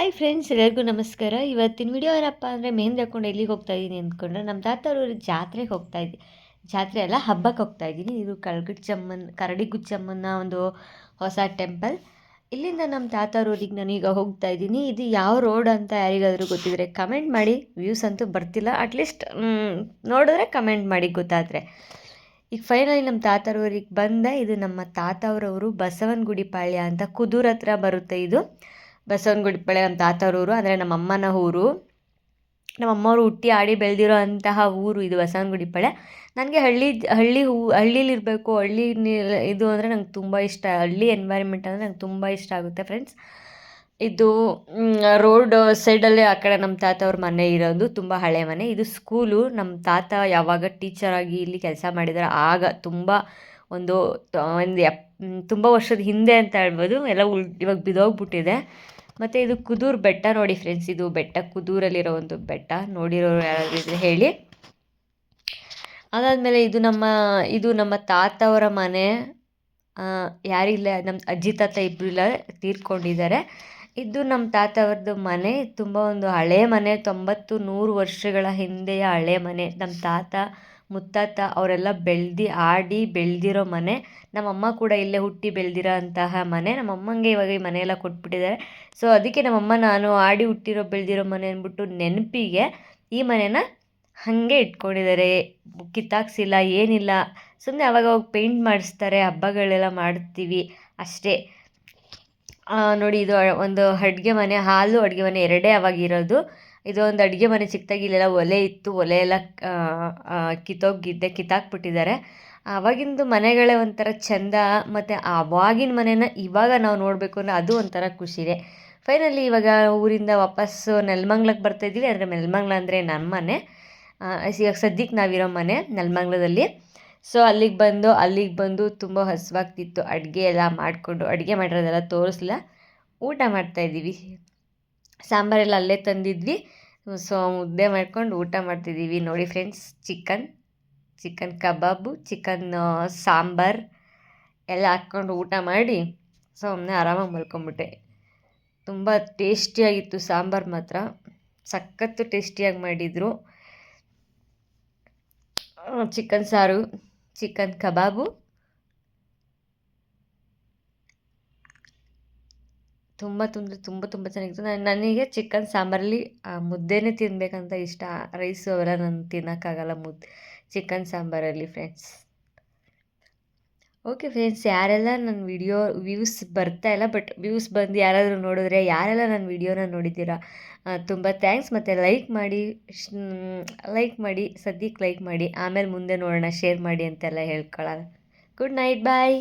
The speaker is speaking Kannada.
ಹಾಯ್ ಫ್ರೆಂಡ್ಸ್ ಎಲ್ಲರಿಗೂ ನಮಸ್ಕಾರ. ಇವತ್ತಿನ ವಿಡಿಯೋ ಏನಪ್ಪ ಅಂದರೆ ಮೇನ್ ತಕೊಂಡು ಎಲ್ಲಿಗೆ ಹೋಗ್ತಾ ಇದ್ದೀನಿ ಅಂದ್ಕೊಂಡ್ರೆ ನಮ್ಮ ತಾತವ್ರ ಜಾತ್ರೆಗೆ ಹೋಗ್ತಾ ಇದ್ದೀನಿ ಜಾತ್ರೆ ಅಲ್ಲ ಹಬ್ಬಕ್ಕೆ ಹೋಗ್ತಾ ಇದ್ದೀನಿ ಇದು ಕರಗುಚ್ಚಮ್ಮನ ಕರಡಿಗುಚ್ಚಮ್ಮನ ಒಂದು ಹೊಸ ಟೆಂಪಲ್ ಇಲ್ಲಿಂದ ನಮ್ಮ ತಾತವ್ರೂರಿಗೆ ನಾನೀಗ ಹೋಗ್ತಾ ಇದ್ದೀನಿ ಇದು ಯಾವ ರೋಡ್ ಅಂತ ಯಾರಿಗಾದರೂ ಗೊತ್ತಿದ್ರೆ ಕಮೆಂಟ್ ಮಾಡಿ. ವ್ಯೂಸ್ ಅಂತೂ ಬರ್ತಿಲ್ಲ. ಅಟ್ಲೀಸ್ಟ್ ನೋಡಿದ್ರೆ ಕಮೆಂಟ್ ಮಾಡಿ ಗೊತ್ತಾದರೆ. ಈಗ ಫೈನಲಿ ನಮ್ಮ ತಾತರೂರಿಗೆ ಬಂದ. ಇದು ನಮ್ಮ ತಾತವ್ರವರು ಬಸವನಗುಡಿ ಪಾಳ್ಯ ಅಂತ ಕುದೂರ್ ಹತ್ರ ಬರುತ್ತೆ ಇದು. ಬಸವನಗುಡಿ ಪಳೆ ನಮ್ಮ ತಾತವ್ರೂರು ಅಂದರೆ ನಮ್ಮ ಅಮ್ಮನ ಊರು. ನಮ್ಮ ಅಮ್ಮವರು ಹುಟ್ಟಿ ಆಡಿ ಬೆಳೆದಿರೋ ಅಂತಹ ಊರು ಇದು ಬಸವನಗುಡಿ ಪಳೆ. ನನಗೆ ಹಳ್ಳಿ ಹಳ್ಳಿ ಹೂ ಹಳ್ಳಿಲಿರಬೇಕು ಹಳ್ಳಿ ಇದು ಅಂದರೆ ನಂಗೆ ತುಂಬ ಇಷ್ಟ. ಹಳ್ಳಿ ಎನ್ವೈರ್ಮೆಂಟ್ ಅಂದರೆ ನಂಗೆ ತುಂಬ ಇಷ್ಟ ಆಗುತ್ತೆ ಫ್ರೆಂಡ್ಸ್ ಇದು ರೋಡ್ ಸೈಡಲ್ಲೇ ಆ ಕಡೆ ನಮ್ಮ ತಾತ ಅವ್ರ ಮನೆ ಇರೋದು, ತುಂಬ ಹಳೆ ಮನೆ. ಇದು ಸ್ಕೂಲು ನಮ್ಮ ತಾತ ಯಾವಾಗ ಟೀಚರ್ ಆಗಿ ಇಲ್ಲಿ ಕೆಲಸ ಮಾಡಿದ್ದಾರೆ ಆಗ ತುಂಬ ಒಂದು ಒಂದು ಎಪ್ ತುಂಬ ವರ್ಷದ ಹಿಂದೆ ಅಂತ ಹೇಳ್ಬೋದು. ಎಲ್ಲ ಉಳ್, ಇವಾಗ ಬಿದೋಗ್ಬಿಟ್ಟಿದೆ. ಮತ್ತು ಇದು ಕುದೂರು ಬೆಟ್ಟ ನೋಡಿ ಫ್ರೆಂಡ್ಸ್ ಇದು ಬೆಟ್ಟ, ಕುದೂರಲ್ಲಿರೋ ಒಂದು ಬೆಟ್ಟ. ನೋಡಿರೋರು ಯಾರಾದರೂ ಇದ್ರೆ ಹೇಳಿ. ಅದಾದಮೇಲೆ ಇದು ನಮ್ಮ ಇದು ನಮ್ಮ ತಾತವರ ಮನೆ. ಯಾರಿಲ್ಲ ನಮ್ಮ ಅಜ್ಜಿ ತಾತ ಇಬ್ಬರು ಇಲ್ಲ, ತೀರ್ಕೊಂಡಿದ್ದಾರೆ. ಇದು ನಮ್ಮ ತಾತವ್ರದ್ದು ಮನೆ. ತುಂಬ ಒಂದು ಹಳೆ ಮನೆ, ತೊಂಬತ್ತು ನೂರು ವರ್ಷಗಳ ಹಿಂದೆಯ ಹಳೆ ಮನೆ. ನಮ್ಮ ತಾತ ಮುತ್ತಾತ ಅವರೆಲ್ಲ ಬೆಳೆದು ಆಡಿ ಬೆಳೆದಿರೋ ಮನೆ. ನಮ್ಮಮ್ಮ ಕೂಡ ಇಲ್ಲೇ ಹುಟ್ಟಿ ಬೆಳೆದಿರೋ ಅಂತಹ ಮನೆ. ನಮ್ಮಮ್ಮಂಗೆ ಇವಾಗ ಈ ಮನೆಯೆಲ್ಲ ಕೊಟ್ಬಿಟ್ಟಿದ್ದಾರೆ. ಸೊ ಅದಕ್ಕೆ ನಮ್ಮಮ್ಮ ನಾನು ಆಡಿ ಹುಟ್ಟಿರೋ ಬೆಳೆದಿರೋ ಮನೆ ಅಂದ್ಬಿಟ್ಟು ನೆನಪಿಗೆ ಈ ಮನೆನ ಹಾಗೆ ಇಟ್ಕೊಂಡಿದ್ದಾರೆ. ಕಿತ್ತಾಕ್ಸಿಲ್ಲ, ಏನಿಲ್ಲ. ಸುಮ್ಮನೆ ಅವಾಗ ಅವಾಗ ಪೇಂಟ್ ಮಾಡಿಸ್ತಾರೆ, ಹಬ್ಬಗಳೆಲ್ಲ ಮಾಡ್ತೀವಿ ಅಷ್ಟೇ. ನೋಡಿ ಇದು ಒಂದು ಅಡುಗೆ ಮನೆ, ಹಾಲು ಅಡುಗೆ ಮನೆ ಎರಡೇ ಅವಾಗಿರೋದು. ಇದು ಒಂದು ಅಡುಗೆ ಮನೆ ಚಿಕ್ಕದಾಗಿ ಇಲ್ಲೆಲ್ಲ ಒಲೆ ಇತ್ತು, ಒಲೆ ಎಲ್ಲ ಕಿತ್ತೋಗಿದ್ದೆ ಕಿತ್ತಾಕ್ಬಿಟ್ಟಿದ್ದಾರೆ. ಆವಾಗಿಂದು ಮನೆಗಳೇ ಒಂಥರ ಚೆಂದ, ಮತ್ತು ಆವಾಗಿನ ಮನೆನ ಇವಾಗ ನಾವು ನೋಡಬೇಕು ಅಂದರೆ ಅದು ಒಂಥರ ಖುಷಿನೇ. ಫೈನಲಿ ಇವಾಗ ಊರಿಂದ ವಾಪಸ್ಸು ನೆಲಮಂಗ್ಲಕ್ಕೆ ಬರ್ತಾಯಿದ್ದೀವಿ ಅಂದರೆ ನೆಲಮಂಗ್ಲ ಅಂದರೆ ನಮ್ಮ ಮನೆ. ಇವಾಗ ಸದ್ಯಕ್ಕೆ ನಾವಿರೋ ಮನೆ ನೆಲಮಂಗ್ಲದಲ್ಲಿ. ಸೊ ಅಲ್ಲಿಗೆ ಬಂದು ಅಲ್ಲಿಗೆ ಬಂದು ತುಂಬ ಹಸುವಾಗ್ತಿತ್ತು. ಅಡುಗೆ ಎಲ್ಲ ಮಾಡಿಕೊಂಡು, ಅಡುಗೆ ಮಾಡಿರೋದೆಲ್ಲ ತೋರಿಸ್ಲ. ಊಟ ಮಾಡ್ತಾಯಿದ್ದೀವಿ ಸಾಂಬಾರೆಲ್ಲ ಅಲ್ಲೇ ತಂದಿದ್ವಿ. ಸೊ, ಮುದ್ದೆ ಮಾಡ್ಕೊಂಡು ಊಟ ಮಾಡ್ತಿದ್ದೀವಿ ನೋಡಿ friends. Chicken chicken kebab, chicken sambar ಎಲ್ಲ ಹಾಕ್ಕೊಂಡು ಊಟ ಮಾಡಿ ಸೊ ಒಮ್ಮೆ ಆರಾಮಾಗಿ ಮಲ್ಕೊಂಬಿಟ್ಟೆ. ತುಂಬ ಟೇಸ್ಟಿಯಾಗಿತ್ತು ಸಾಂಬಾರು ಮಾತ್ರ. ಸಖತ್ತು ಟೇಸ್ಟಿಯಾಗಿ ಮಾಡಿದರು. ಚಿಕನ್ ಸಾರು, ಚಿಕನ್ ಕಬಾಬು ತುಂಬ ತುಂಬ ತುಂಬ ತುಂಬ ಚೆನ್ನಾಗಿತ್ತು ನಾನು ನನಗೆ ಚಿಕನ್ ಸಾಂಬಾರಲ್ಲಿ ಮುದ್ದೆನೇ ತಿನ್ನಬೇಕಂತ ಇಷ್ಟ. ರೈಸು ಅವೆಲ್ಲ ನಾನು ತಿನ್ನೋಕ್ಕಾಗಲ್ಲ ಮುದ್ದೆ. ಚಿಕನ್ ಸಾಂಬಾರಲ್ಲಿ ಫ್ರೆಂಡ್ಸ್ ಓಕೆ ಫ್ರೆಂಡ್ಸ್ ಯಾರೆಲ್ಲ ನನ್ನ ವಿಡಿಯೋ ವ್ಯೂಸ್ ಬರ್ತಾ ಇಲ್ಲ ಬಟ್ ವ್ಯೂಸ್ ಬಂದು ಯಾರಾದರೂ ನೋಡಿದ್ರೆ, ಯಾರೆಲ್ಲ ನನ್ನ ವಿಡಿಯೋನ ನೋಡಿದ್ದೀರಾ ತುಂಬ ಥ್ಯಾಂಕ್ಸ್ ಮತ್ತು ಲೈಕ್ ಮಾಡಿ ಲೈಕ್ ಮಾಡಿ, ಸದ್ಯಕ್ಕೆ ಲೈಕ್ ಮಾಡಿ, ಆಮೇಲೆ ಮುಂದೆ ನೋಡೋಣ ಶೇರ್ ಮಾಡಿ ಅಂತೆಲ್ಲ ಹೇಳ್ಕೊಳ್ಳೋಣ ಗುಡ್ ನೈಟ್ ಬಾಯ್